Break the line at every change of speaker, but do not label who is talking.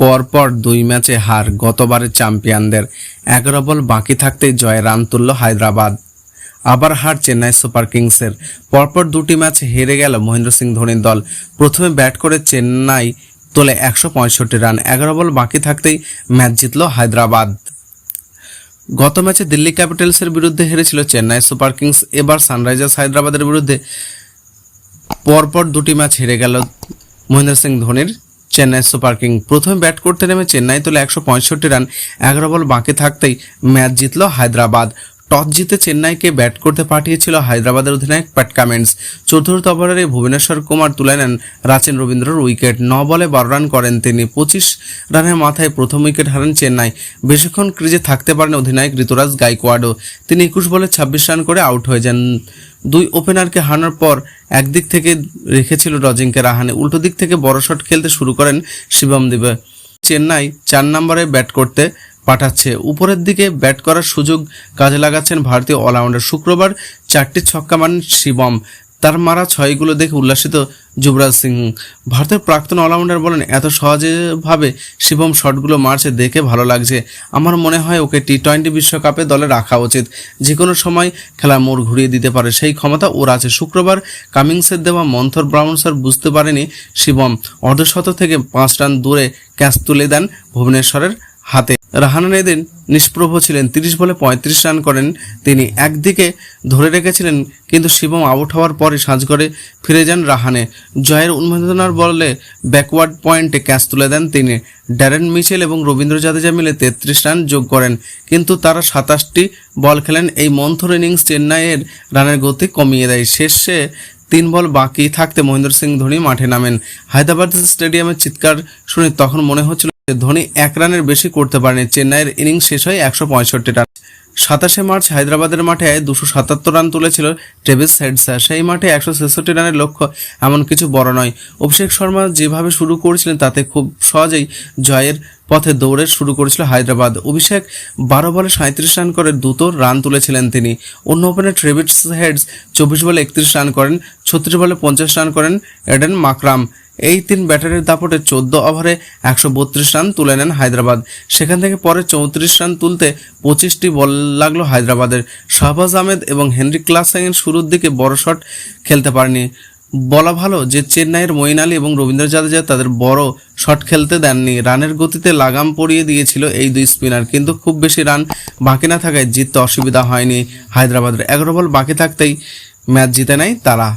পরপর দুই ম্যাচে হার গতবারের চ্যাম্পিয়নদের। এগারো বল বাকি থাকতেই জয়ে রান তুলল হায়দ্রাবাদ। আবার হার চেন্নাই সুপার কিংসের। পরপর দুটি ম্যাচ হেরে গেল মহেন্দ্র সিং ধোনির দল। প্রথমে ব্যাট করে চেন্নাই তোলে একশো পঁয়ষট্টি রান। এগারো বল বাকি থাকতেই ম্যাচ জিতল হায়দ্রাবাদ। গত ম্যাচে দিল্লি ক্যাপিটালসের বিরুদ্ধে হেরেছিল চেন্নাই সুপার কিংস। এবার সানরাইজার্স হায়দ্রাবাদের বিরুদ্ধে পরপর দুটি ম্যাচ হেরে গেল মহেন্দ্র সিং ধোনির চেন্নাই সুপার কিং। প্রথমে ব্যাট করতে নেমে চেন্নাই তোলে একশো পঁয়ষট্টি রান, এগারো বল বাকি থাকতেই ম্যাচ জিতল হায়দ্রাবাদ। টস জিতে চেন্নাইকে ব্যাট করতে পাঠিয়েছিল হায়দ্রাবাদের অধিনায়ক প্যাট কামেন্স। চতুর্থ ওভারে ভুবনেশ্বর কুমার তুলে নেন রাচেন রবীন্দ্রর উইকেট। ন বলে বারো রান করেন তিনি। পঁচিশ রানের মাথায় প্রথম উইকেট হারান চেন্নাই। বেশিক্ষণ ক্রিজে থাকতে পারেন অধিনায়ক ঋতুরাজ গাইকোয়াডও তিনি একুশ বলে ছাব্বিশ রান করে আউট হয়ে যান। দুই ওপেনারকে হারানোর পর একদিক থেকে রেখেছিল রজিংকে রাহানে। উল্টো দিক থেকে বড় শট খেলতে শুরু করেন শিবম দেবে। চেন্নাই চার নম্বরে ব্যাট করতে পাঠাচ্ছে। উপরের দিকে ব্যাট করার সুযোগ কাজে লাগাচ্ছেন ভারতীয় অলরাউন্ডার। শুক্রবার চারটি ছক্কা মারেন শিবম। তার মারা ছয়গুলো দেখে উল্লাসিত যুবরাজ সিং। ভারতের প্রাক্তন অলরাউন্ডার বলেন, এত সহজেভাবে শিবম শটগুলো মারছে, দেখে ভালো লাগছে। আমার মনে হয় ওকে টি টোয়েন্টি বিশ্বকাপে দলে রাখা উচিত। যে কোনো সময় খেলা মোড় ঘুরিয়ে দিতে পারে, সেই ক্ষমতা ওর আছে। শুক্রবার কামিংসের দেওয়া মন্থর ব্রাউন্সার বুঝতে পারেনি শিবম। অর্ধশত থেকে পাঁচ রান দূরে ক্যাচ তুলে দেন ভুবনেশ্বরের হাতে। রাহানান এদিন নিষ্প্রভ ছিলেন। তিরিশ বলে পঁয়ত্রিশ রান করেন তিনি। একদিকে ধরে রেখেছিলেন, কিন্তু শিবম আউট হওয়ার পরে সাজঘরে ফিরে যান রাহানে। জয়ের উন্মাদনার বলে ব্যাকওয়ার্ড পয়েন্টে ক্যাচ তুলে দেন তিনি। ড্যারেন মিচেল এবং রবীন্দ্র জাদেজা মিলে তেত্রিশ রান যোগ করেন, কিন্তু তারা সাতাশটি বল খেলেন। এই মন্থর ইনিংস চেন্নাইয়ের রানের গতি কমিয়ে দেয়। শেষে তিন বল বাকি থাকতে মহেন্দ্র সিং ধোনি মাঠে নামেন। হায়দ্রাবাদ স্টেডিয়ামের চিৎকার শুনে তখন মনে হচ্ছিল ধোনি এক রানের বেশি করতে পারেনি। চেন্নাইয়ের ইনিংস শেষ হয় একশো পঁয়ষট্টি রান। সাতাশে মার্চ হায়দ্রাবাদের মাঠে দুশো সাতাত্তর রান তুলেছিল ট্রেভিস হেডসা। সেই মাঠে একশো ছেষট্টি রানের লক্ষ্য এমন কিছু বড় নয়। অভিষেক শর্মা যেভাবে শুরু করেছিলেন তাতে খুব সহজেই জয়ের পথে দৌড়ে শুরু করেছিল হায়দ্রাবাদ। অভিষেক বারো বলে সাঁত্রিশ রান করে দ্রুত রান তুলেছিলেন তিনি। অন্য ওপেনার ট্রেভিস হেডস চব্বিশ বলে একত্রিশ রান করেন, ছত্রিশ বলে পঞ্চাশ রান করেন এডেন মাকরাম। এই তিন ব্যাটারের দাপটে চোদ্দ ওভারে একশো বত্রিশ রান তুলে নেন হায়দ্রাবাদ। সেখান থেকে পরে চৌত্রিশ রান তুলতে পঁচিশটি বল লাগল হায়দ্রাবাদের। শাহবাজ আহমেদ এবং হেনরি ক্লাসের শুরুর দিকে বড় শট খেলতে পারেনি বলা ভালো যে চেন্নাইয়ের মঈন আলী এবং রবীন্দ্র জাদেজা তাদের বড় শট খেলতে দেননি। রানের গতিতে লাগাম পরিয়ে দিয়েছিল এই দুই স্পিনার, কিন্তু খুব বেশি রান বাকি না থাকায় জিততে অসুবিধা হয়নি হায়দ্রাবাদের। এগারো বল বাকি থাকতেই ম্যাচ জিতে নেয় তারা।